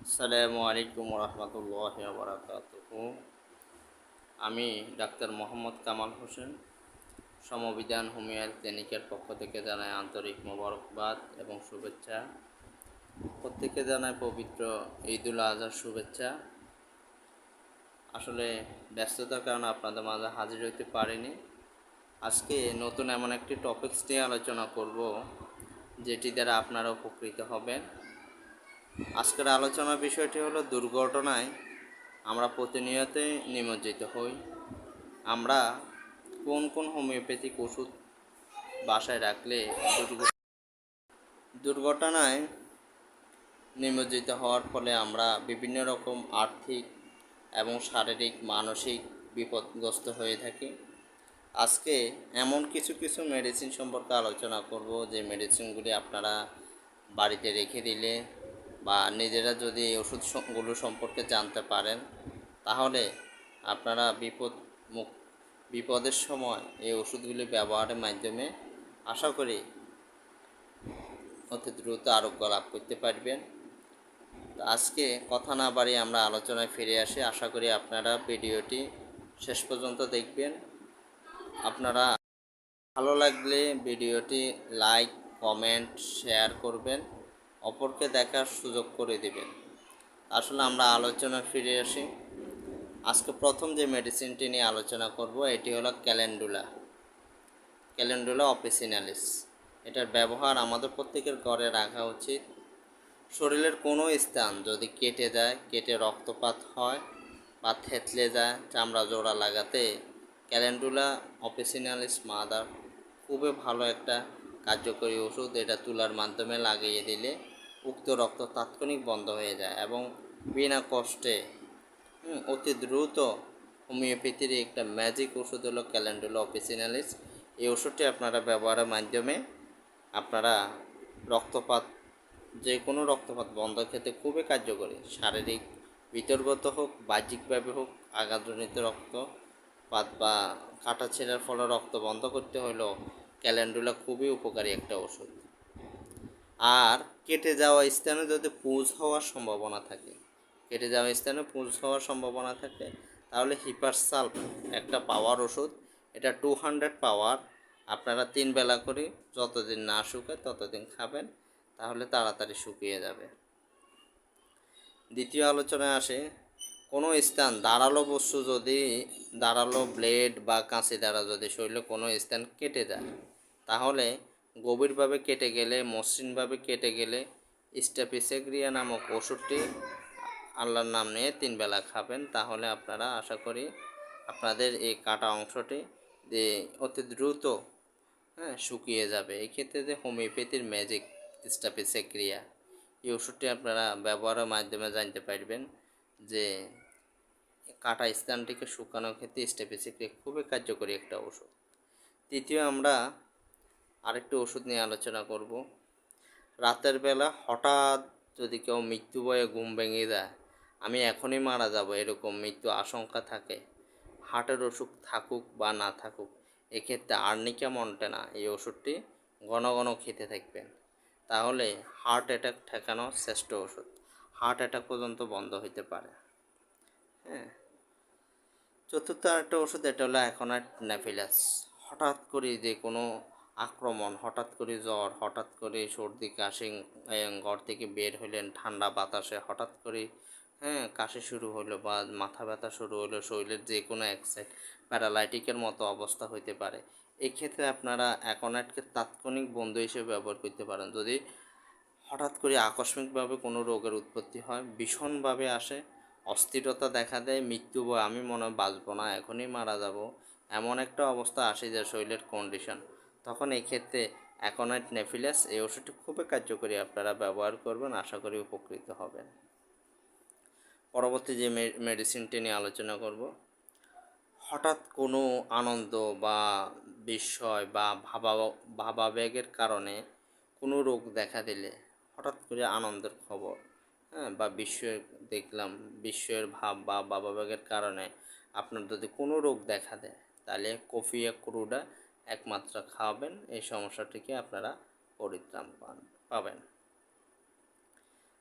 আসসালামু আলাইকুম রহমতুল্লাহ বারাকাতুহু আমি ডাক্তার মোহাম্মদ কামাল হোসেন, সমবিধান হোমিওপ্যাথ ক্লিনিকের পক্ষ থেকে জানাই আন্তরিক মোবারকবাদ এবং শুভেচ্ছা। প্রত্যেকে জানায় পবিত্র ঈদুল আজহার শুভেচ্ছা। আসলে ব্যস্ততার কারণে আপনাদের মাঝে হাজির হতে পারিনি। আজকে নতুন এমন একটি টপিকস নিয়ে আলোচনা করব, যেটি দ্বারা আপনারা উপকৃত হবেন। আজকের আলোচনার বিষয়টি হলো দুর্ঘটনায় আমরা প্রতিনিয়তই নিমজ্জিত হই। আমরা কোন কোন হোমিওপ্যাথিক ওষুধ বাসায় রাখলে দুর্ঘটনায় নিমজ্জিত হওয়ার ফলে আমরা বিভিন্ন রকম আর্থিক এবং শারীরিক, মানসিক বিপদগ্রস্ত হয়ে থাকি। আজকে এমন কিছু কিছু মেডিসিন সম্পর্কে আলোচনা করব যে মেডিসিনগুলি আপনারা বাড়িতে রেখে দিলে বা নিজেরা যদি এই ওষুধগুলো সম্পর্কে জানতে পারেন, তাহলে আপনারা বিপদ মুখ বিপদের সময় এই ওষুধগুলি ব্যবহারের মাধ্যমে আশা করি অতি দ্রুত আরোগ্য লাভ করতে পারবেন। তো আজকে কথা না বাড়িয়ে আমরা আলোচনায় ফিরে আসি। আশা করি আপনারা ভিডিওটি শেষ পর্যন্ত দেখবেন। আপনারা ভালো লাগলে ভিডিওটি লাইক, কমেন্ট, শেয়ার করবেন। অপরকে দেখার সুযোগ করে দেবেন। আসলে আমরা আলোচনা ফিরে আসি। আজকে প্রথম যে মেডিসিনটি নিয়ে আলোচনা করব, এটি হলো ক্যালেন্ডুলা ক্যালেন্ডুলা অপিসিনালিস এটার ব্যবহার আমাদের প্রত্যেকের ঘরে রাখা উচিত। শরীরের কোনো স্থান যদি কেটে যায়, কেটে রক্তপাত হয় বা থেতলে যায়, চামড়া জোড়া লাগাতে ক্যালেন্ডুলা অপিসিনালিস মাদার খুবই ভালো একটা কার্যকরী ওষুধ। এটা তুলার মাধ্যমে লাগিয়ে দিলে উক্ত রক্ত তাৎক্ষণিক বন্ধ হয়ে যায় এবং বিনা কষ্টে অতি দ্রুত হোমিওপ্যাথির একটা ম্যাজিক ওষুধ হলো ক্যালেন্ডুলা অপিসিনালিস এই ওষুধটি আপনারা ব্যবহারের মাধ্যমে আপনারা রক্তপাত যে কোনো রক্তপাত বন্ধ খেতে খুবই কার্যকরী। শারীরিক বিতর্গত হোক, বাহ্যিকভাবে হোক, আঘাতজনিত রক্তপাত বা কাটা ছেঁড়ার ফলে রক্ত বন্ধ করতে হলেও ক্যালেন্ডুলা খুবই উপকারী একটা ওষুধ। আর কেটে যাওয়া স্থানে যদি পুঁজ হওয়ার সম্ভাবনা থাকে, কেটে যাওয়া স্থানে পুঁজ হওয়ার সম্ভাবনা থাকে, তাহলে হিপারসাল্ফ একটা পাওয়ার ওষুধ, এটা টু হান্ড্রেড পাওয়ার, আপনারা তিন বেলা করে যতদিন না শুকায় ততদিন খাবেন, তাহলে তাড়াতাড়ি শুকিয়ে যাবে। দ্বিতীয় আলোচনায় আসে, কোনো স্থান দাঁড়াল বস্তু যদি দাঁড়াল ব্লেড বা কাঁচি দ্বারা যদি শরীরে কোনো স্থান কেটে যায়, তাহলে গভীরভাবে কেটে গেলে, মসৃণভাবে কেটে গেলে স্টাপিসেগ্রিয়া নামক ওষুধটি আল্লাহর নাম নিয়ে তিন বেলা খাবেন। তাহলে আপনারা আশা করি আপনাদের এই কাটা অংশটি অতি দ্রুত হ্যাঁ শুকিয়ে যাবে। এই ক্ষেত্রে যে হোমিওপ্যাথির ম্যাজিক স্টাপিসেক্রিয়া এই ওষুধটি আপনারা ব্যবহারের মাধ্যমে জানতে পারবেন যে কাটা স্থানটিকে শুকানোর ক্ষেত্রে স্টেপিসিক্রিয়া খুবই কার্যকরী একটা ওষুধ। তৃতীয়, আমরা আরেকটি ওষুধ নিয়ে আলোচনা করব। রাতের বেলা হঠাৎ যদি কেউ মৃত্যু বয়ে ঘুম ভেঙে যায় আমি এখনই মারা যাব এরকম মৃত্যু আশঙ্কা থাকে। হার্টের অসুখ থাকুক বা না থাকুক, এক্ষেত্রে আর্নিকা মন্টেনা এই ওষুধটি ঘন ঘন খেতে থাকবেন। তাহলে হার্ট অ্যাটাক ঠেকানো শ্রেষ্ঠ ওষুধ। হার্ট অ্যাটাক পর্যন্ত বন্ধ হইতে পারে। হ্যাঁ। চতুর্থ একটা ওষুধ, এটা হলো অ্যাকোনাইট নেফিলাস। হঠাৎ করে যে কোনো আক্রমণ। হঠাৎ করে জ্বর, হঠাৎ করে সর্দি, কাশি ঘর থেকে বের হইলেন ঠান্ডা বাতাসে। হঠাৎ করে হ্যাঁ কাশি শুরু হলো বা মাথা ব্যথা শুরু হলো শরীরের যে কোনো এক সাইড প্যারালাইটিকের মতো অবস্থা হইতে পারে। এক্ষেত্রে আপনারা অ্যাকোনাইটকে তাৎক্ষণিক বন্ধু হিসেবে ব্যবহার করতে পারেন। যদি হঠাৎ করে আকস্মিকভাবে কোনো রোগের উৎপত্তি হয়, ভীষণভাবে আসে, অস্থিরতা দেখা দেয়, মৃত্যু বয়, আমি মনে হয় বাঁচবো না, এখনই মারা যাব। এমন একটা অবস্থা আসে যে শরীরের কন্ডিশন তখন এই ক্ষেত্রে অ্যাকোনাইট নেফিলাস এই ওষুধটি খুবই কার্যকরী আপনারা ব্যবহার করবেন, আশা করি উপকৃত হবেন। পরবর্তী যে মেডিসিনটি নিয়ে আলোচনা করব, হঠাৎ কোনো আনন্দ বা বিস্ময় বা ভাবা, ভাবাবেগের কারণে কোনো রোগ দেখা দিলে হঠাৎ করে আনন্দের খবর হ্যাঁ বা বিস্ময় দেখলাম, বিস্ময়ের ভাব বা ভাবাবেগের কারণে আপনার যদি কোনো রোগ দেখা দেয়, তাহলে কফিয়া ক্রুডা একমাত্র খাওয়াবেন, এই সমস্যাটিকে আপনারা পরিত্রাণ পান, পাবেন।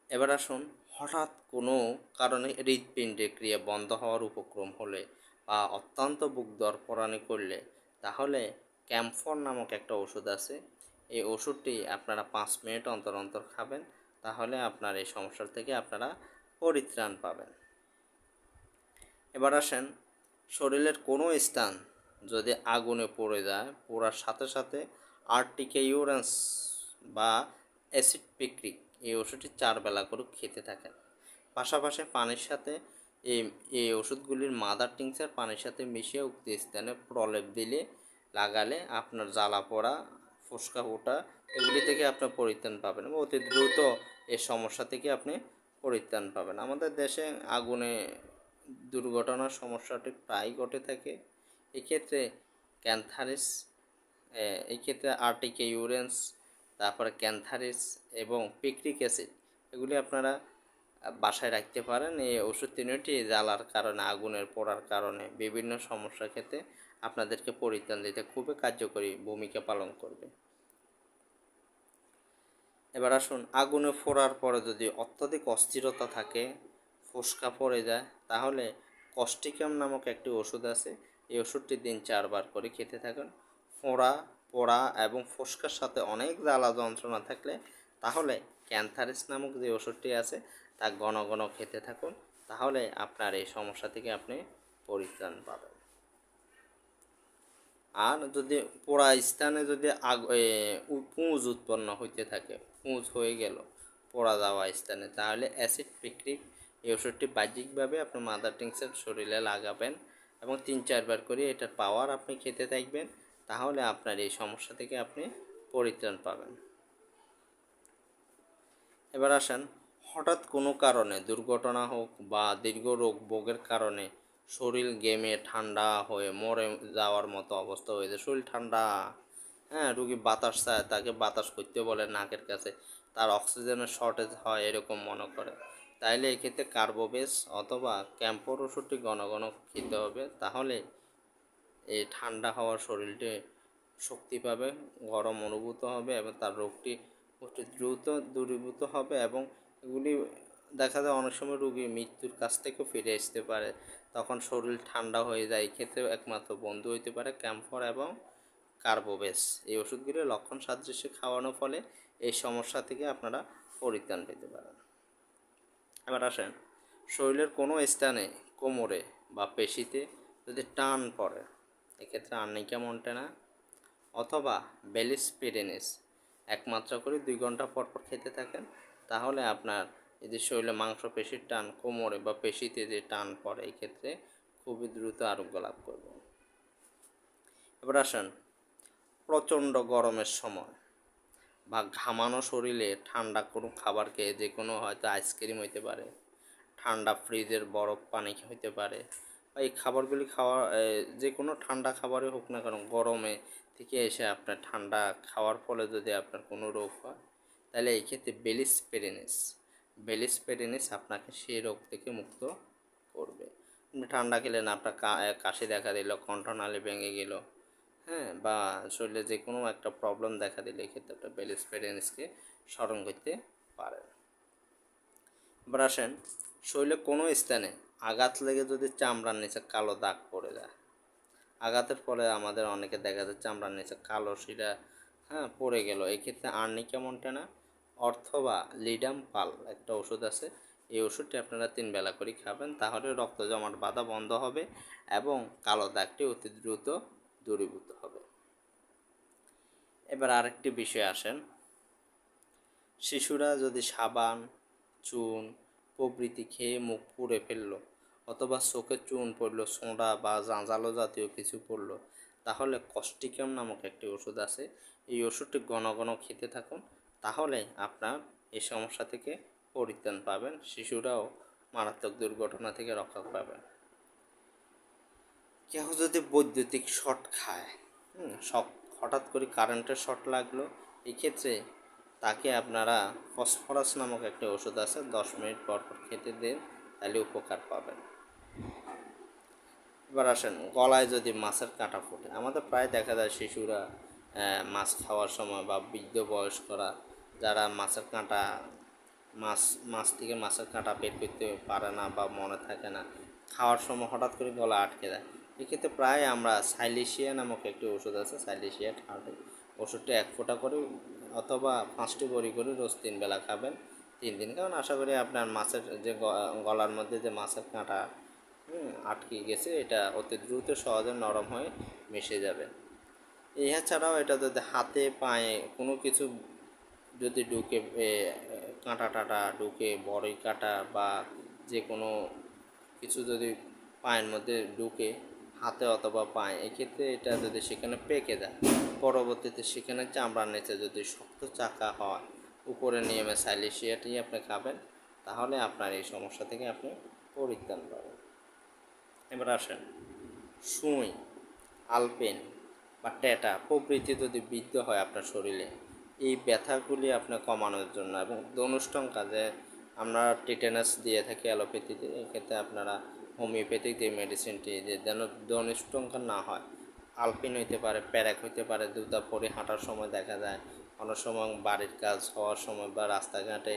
এবার আসুন, হঠাৎ কোনো কারণে হৃৎপিণ্ডের ক্রিয়া বন্ধ হওয়ার উপক্রম হলে বা অত্যন্ত বুক দরপরানি করলে, তাহলে ক্যাম্ফর নামক একটা ওষুধ আছে। এই ওষুধটি আপনারা পাঁচ মিনিট অন্তর অন্তর খাবেন, তাহলে আপনার এই সমস্যার থেকে আপনারা পরিত্রাণ পাবেন। এবার আসেন, শরীরের কোনো স্থান যদি আগুনে পড়ে যায়, পোড়ার সাথে সাথে আর্টিকে ইউরেন্স বা অ্যাসিড পিক্রিক এই ওষুধটি চার বেলা করে খেতে থাকেন। পাশাপাশি পানির সাথে এই এই ওষুধগুলির মাদার টিংচার পানির সাথে মিশিয়ে উক্ত স্থানে প্রলেপ দিলে, লাগালে আপনার জ্বালা পোড়া, ফুসকা ওঠা এগুলি থেকে আপনার পরিত্রাণ পাবেন এবং অতি দ্রুত এই সমস্যা থেকে আপনি পরিত্রাণ পাবেন। আমাদের দেশে আগুনে দুর্ঘটনার সমস্যাটি প্রায় ঘটে থাকে। এক্ষেত্রে ক্যান্থারিস এই ক্ষেত্রে আর্টিকে ইউরেন্স, তারপরে ক্যান্থারিস এবং পিক্রিক অ্যাসিড, এগুলি আপনারা বাসায় রাখতে পারেন। এই ওষুধ তিনটি জ্বালার কারণে, আগুনের পড়ার কারণে, বিভিন্ন সমস্যার ক্ষেত্রে আপনাদেরকে পরিত্রাণ দিতে খুবই কার্যকরী ভূমিকা পালন করবে। এবার আসুন, আগুনে ফোড়ার পরে যদি অত্যধিক অস্থিরতা থাকে, ফোসকা পড়ে যায়, তাহলে কস্টিকাম নামক একটি ওষুধ আছে এই ওষুধটি দিন চারবার করে খেতে থাকুন। ফোঁড়া, পোড়া এবং ফোসকার সাথে অনেক জ্বালা যন্ত্রণা থাকলে তাহলে ক্যান্থারিস নামক যে ওষুধটি আছে তা ঘন ঘন খেতে থাকুন। তাহলে আপনার এই সমস্যা থেকে আপনি পরিত্রাণ পাবেন। আর যদি পোড়া স্থানে যদি আগ পুঁজ উৎপন্ন হইতে থাকে, পুঁজ হয়ে গেল পোড়া যাওয়া স্থানে, তাহলে অ্যাসিড পিক্রিক এই ওষুধটি বাহ্যিকভাবে আপনি মাদার টিংসের শরীরে লাগাবেন। এবং তিন চারবার করে এটার পাওয়ার আপনি খেতে থাকবেন, তাহলে আপনার এই সমস্যা থেকে আপনি পরিত্রাণ পাবেন। এবার আসেন, হঠাৎ কোনো কারণে, দুর্ঘটনা হোক বা দীর্ঘ রোগ ভোগের কারণে শরীর গেমে ঠান্ডা হয়ে মরে যাওয়ার মতো অবস্থা হয়ে যায়, শরীর ঠান্ডা হ্যাঁ রুগী বাতাস চায়, তাকে বাতাস করতে বলে নাকের কাছে, তার অক্সিজেনের শর্টেজ হয় এরকম মনে করে। তাইলে এক্ষেত্রে কার্বোবেস অথবা ক্যাম্পোর ওষুধটি ঘন ঘন খেতে হবে। তাহলে এই ঠান্ডা হওয়ার শরীরটি শক্তি পাবে, গরম অনুভূত হবে এবং তার রোগটি দ্রুত দূরীভূত হবে এবং এগুলি দেখা যায় অনেক সময় রুগী মৃত্যুর কাছ থেকেও ফিরে আসতে পারে। তখন শরীর ঠান্ডা হয়ে যায় ক্ষেত্রে একমাত্র বন্ধু হইতে পারে ক্যাম্ফর এবং কার্বোবেস। এই ওষুধগুলি লক্ষণ সাদৃশ্যে খাওয়ানোর ফলে এই সমস্যা থেকে আপনারা পরিত্রাণ পেতে পারেন। এবার আসেন। শরীরের কোনো স্থানে কোমরে বা পেশিতে যদি টান পড়ে, এক্ষেত্রে আর্নিকা মন্টেনা অথবা বেলিস বেলিসপিরেনিস একমাত্র করে দুই ঘণ্টা পর পর খেতে থাকেন, তাহলে আপনার যদি শরীরে মাংস পেশির টান, কোমরে বা পেশিতে যে টান পড়ে এই ক্ষেত্রে খুবই দ্রুত আরোগ্য লাভ করবেন। এবার আসেন প্রচণ্ড গরমের সময়। বা ঘামানো শরীরে ঠান্ডা কোনো খেয়ে যে কোনো হয়তো আইসক্রিম হইতে পারে, ঠান্ডা ফ্রিজের বরফ পানি হইতে পারে, বা এই খাবারগুলি খাওয়া যে কোনো ঠান্ডা খাবারই হোক না কেন, গরমে থেকে এসে আপনার ঠান্ডা খাওয়ার ফলে যদি আপনার কোনো রোগ হয়, তাহলে এই ক্ষেত্রে বেলিসপেরিনিস বেলিসপেরিনিস আপনাকে সেই রোগ থেকে মুক্ত করবে। ঠান্ডা খেলেন, আপনার কাশি দেখা দিল, কণ্ঠনালী ভেঙে গেল হ্যাঁ বা শরীরে যে কোনো একটা প্রবলেম দেখা দিলে এক্ষেত্রে একটা বেলিসপেরিনিসকে স্মরণ করতে পারেন। এবার আসেন, শরীরে কোনো স্থানে আঘাত লেগে যদি চামড়ার নিচে কালো দাগ পড়ে যায়, আঘাতের ফলে আমাদের অনেকে দেখা যায় চামড়ার নিচে কালো শিরা হ্যাঁ পড়ে গেল। এক্ষেত্রে আর্নি আর্নিকা মন্টেনা অথবা লিডাম পাল একটা ওষুধ আছে, এই ওষুধটি আপনারা তিন বেলা করে খাবেন, তাহলে রক্ত জমাট বাধা বন্ধ হবে এবং কালো দাগটি অতি দ্রুত দূরীভূত হবে। এবার আরেকটি বিষয় আসেন। শিশুরা যদি সাবান, চুন, প্রভৃতি খেয়ে মুখ পুড়ে ফেলল অথবা চোখে চুন পড়ল, সোঁড়া বা জাঁজালো জাতীয় কিছু পড়ল, তাহলে কস্টিকাম নামক একটি ওষুধ আছে। এই ওষুধটি ঘন ঘন খেতে থাকুন, তাহলে আপনার এই সমস্যা থেকে পরিত্রাণ পাবেন, শিশুরাও মারাত্মক দুর্ঘটনা থেকে রক্ষা পাবেন। কেউ যদি বৈদ্যুতিক শট খায়, হুম হঠাৎ করে কারেন্টের শট লাগল, এক্ষেত্রে তাকে আপনারা ফসফরাস নামক একটা ওষুধ আছে, দশ মিনিট পর পর খেতে দেন, তাহলে উপকার পাবেন। এবার আসেন, গলায় যদি মাছের কাঁটা ফোটে, আমাদের প্রায় দেখা যায় শিশুরা মাছ খাওয়ার সময় বা বৃদ্ধ বয়স্করা যারা মাছের কাঁটা, মাছ মাছ থেকে মাছের কাঁটা বের করতে পারে না বা মনে থাকে না, খাওয়ার সময় হঠাৎ করে গলা আটকে যায় এক্ষেত্রে প্রায় আমরা সাইলেশিয়া নামক একটি ওষুধ আছে, সাইলেশিয়া ঠান্ডা ওষুধটা এক ফোঁটা করে অথবা পাঁচটি বড়ি করে রোজ তিন বেলা খাবেন, তিন দিন। কারণ আশা করি আপনার মাছের যে গলার মধ্যে যে মাছের কাঁটা আটকে গেছে, এটা অতি দ্রুত সহজে নরম হয়ে মিশে যাবে। এছাড়াও এটা যদি হাতে, পায়ে কোনো কিছু যদি ঢুকে কাঁটা টাটা ঢুকে বড়ই কাটা বা যে কোনো কিছু যদি পায়ের মধ্যে ঢুকে হাতে অথবা পায়ে, এক্ষেত্রে এটা যদি সেখানে পেকে যায়, পরবর্তীতে সেখানে চামড়ার নিচে যদি শক্ত চাকা হয়, উপরে নিয়মে সাইলেশিয়াটি আপনি খাবেন, তাহলে আপনার এই সমস্যা থেকে আপনি পরিত্রাণ পাবেন। এবার আসেন, সুই, আলপেন বা ট্যাটা প্রভৃতি যদি বৃদ্ধ হয় আপনার শরীরে, এই ব্যথাগুলি আপনার কমানোর জন্য এবং ধনুষ্টং কাজে আমরা টিটেনাস দিয়ে থাকি অ্যালোপ্যাথিতে, এক্ষেত্রে আপনারা হোমিওপ্যাথিক যে মেডিসিনটি, যে যেন ধনুষ্টঙ্কার না হয়, আলপিন হইতে পারে, প্যারাক হইতে পারে দুটা পরে হাঁটার সময় দেখা যায়, অনেক সময় বাড়ির কাজ হওয়ার সময় বা রাস্তাঘাটে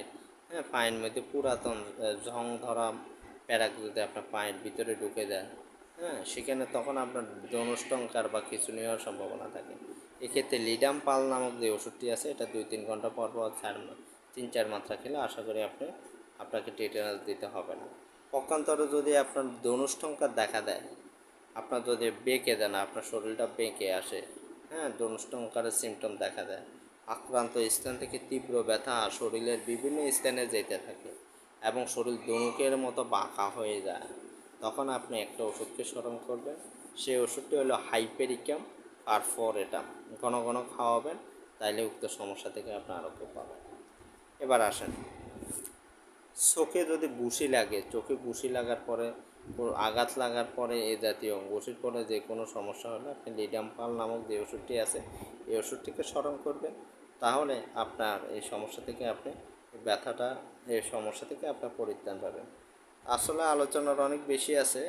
হ্যাঁ পায়ের মধ্যে পুরাতন জং ধরা প্যারাক যদি আপনার পায়ের ভিতরে ঢুকে যায় হ্যাঁ সেখানে তখন আপনার যৌনষ্টঙ্কার বা কিছু নেওয়ার সম্ভাবনা থাকে। এক্ষেত্রে লিডাম পাল নামক যে ওষুধটি আছে, এটা দুই তিন ঘণ্টা পর পর চার তিন চার মাত্রা খেলে আশা করি আপনি, আপনাকে টেটেনাস দিতে হবে না। পক্ষান্তরে যদি আপনার ধনুষ্টঙ্কার দেখা দেয়, আপনার যদি বেঁকে দেয় না, আপনার শরীরটা বেঁকে আসে হ্যাঁ ধনুষ্টঙ্কারের সিমটম দেখা দেয়, আক্রান্ত স্থান থেকে তীব্র ব্যথা শরীরের বিভিন্ন স্থানে যেতে থাকে এবং শরীর দনুকের মতো বাঁকা হয়ে যায়, তখন আপনি একটা ওষুধকে স্মরণ করবেন। সেই ওষুধটি হলো হাইপেরিকাম আর ফরেটাম। ঘন ঘন খাওয়াবেন, তাইলে উক্ত সমস্যা থেকে আপনি আরোগ্য পাবেন। এবার আসেন। চোখে যদি বুসি লাগে, চোখে বুসি লাগার পরে আঘাত লাগার পরে এ জাতীয় বুসির পরে যে কোনো সমস্যা হলে আপনি লিডাম পাল নামক যে ওষুধটি আছে, এই ওষুধটিকে স্মরণ করবেন। তাহলে আপনার এই সমস্যা থেকে আপনি ব্যথাটা, এই সমস্যা থেকে আপনার পরিত্রাণ পাবেন। আসলে আলোচনার অনেক বেশি আছে।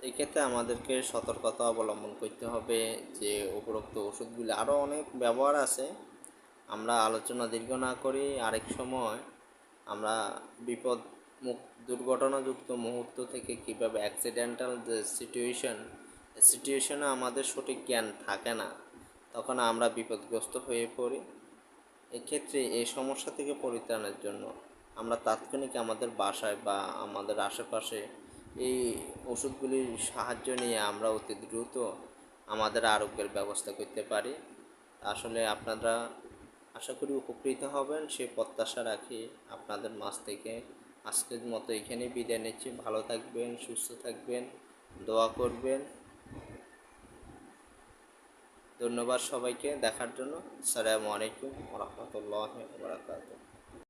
এক্ষেত্রে আমাদেরকে সতর্কতা অবলম্বন করতে হবে যে উপরোক্ত ওষুধগুলি আরও অনেক ব্যবহার আছে। আমরা আলোচনা দীর্ঘ না করি, আরেক সময় আমরা বিপদ মুখ দুর্ঘটনাযুক্ত মুহূর্ত থেকে কীভাবে অ্যাক্সিডেন্টাল যে সিচুয়েশন সিচুয়েশনে আমাদের সঠিক জ্ঞান থাকে না, তখন আমরা বিপদগ্রস্ত হয়ে পড়ি। এক্ষেত্রে এই সমস্যা থেকে পরিত্রাণের জন্য আমরা তাৎক্ষণিক আমাদের বাসায় বা আমাদের আশেপাশে এই ওষুধগুলির সাহায্য নিয়ে আমরা অতি দ্রুত আমাদের আরোগ্যের ব্যবস্থা করতে পারি। আসলে আপনারা আশা করি উপকৃত হবেন। সে প্রত্যাশা রাখি আপনাদের মাছ থেকে। আজকের মতো এখানে বিদায় নিচ্ছি। ভালো থাকবেন, সুস্থ থাকবেন, দোয়া করবেন। ধন্যবাদ সবাইকে দেখার জন্য। সালামু আলাইকুম রহমতুল্লাহ বারাকাতুহ।